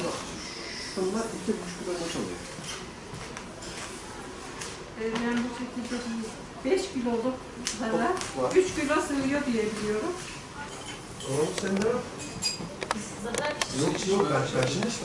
ama şunlar iki buçuk kilo maç oluyor. Ee, yani bu şekilde değil. 5 kiloluk zara Var. 3 kilo sığıyor diye biliyorum. Oğlum sen de Zaten Yok yok ben, ben şimdi işte.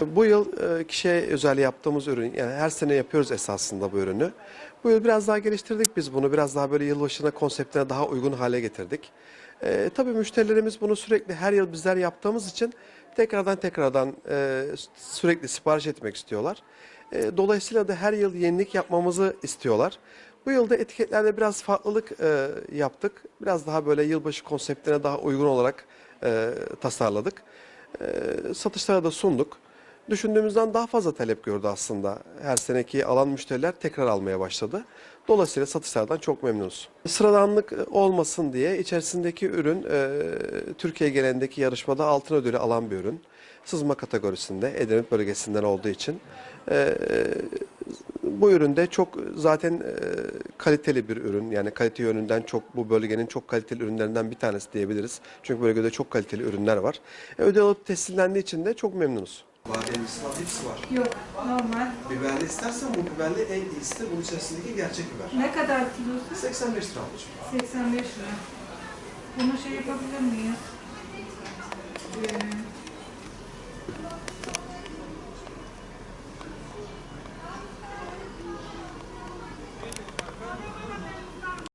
Bu yıl e, kişiye özel yaptığımız ürün, yani her sene yapıyoruz esasında bu ürünü. Bu yıl biraz daha geliştirdik biz bunu, biraz daha böyle yılbaşına konseptine daha uygun hale getirdik. E, tabii müşterilerimiz bunu sürekli her yıl bizler yaptığımız için tekrardan tekrardan e, sürekli sipariş etmek istiyorlar. E, dolayısıyla da her yıl yenilik yapmamızı istiyorlar. Bu yılda etiketlerde biraz farklılık e, yaptık. Biraz daha böyle yılbaşı konseptine daha uygun olarak e, tasarladık. E, satışlara da sunduk. Düşündüğümüzden daha fazla talep gördü aslında. Her seneki alan müşteriler tekrar almaya başladı. Dolayısıyla satışlardan çok memnunuz. Sıradanlık olmasın diye içerisindeki ürün e, Türkiye genelindeki yarışmada altın ödülü alan bir ürün. Sızma kategorisinde Edremit bölgesinden olduğu için. E, bu üründe çok zaten e, kaliteli bir ürün. Yani kalite yönünden çok bu bölgenin çok kaliteli ürünlerinden bir tanesi diyebiliriz. Çünkü bölgede çok kaliteli ürünler var. E, ödül alıp tescillendiği için de çok memnunuz. Bademlisi var, hepsi var. yok. Normal. Biberli istersen bu biberli en iyisi de bunun içerisindeki gerçek biber. Ne kadar kilosu? 85 lira ablacığım. 85 lira. Bunu şey yapabilir miyiz? Ee,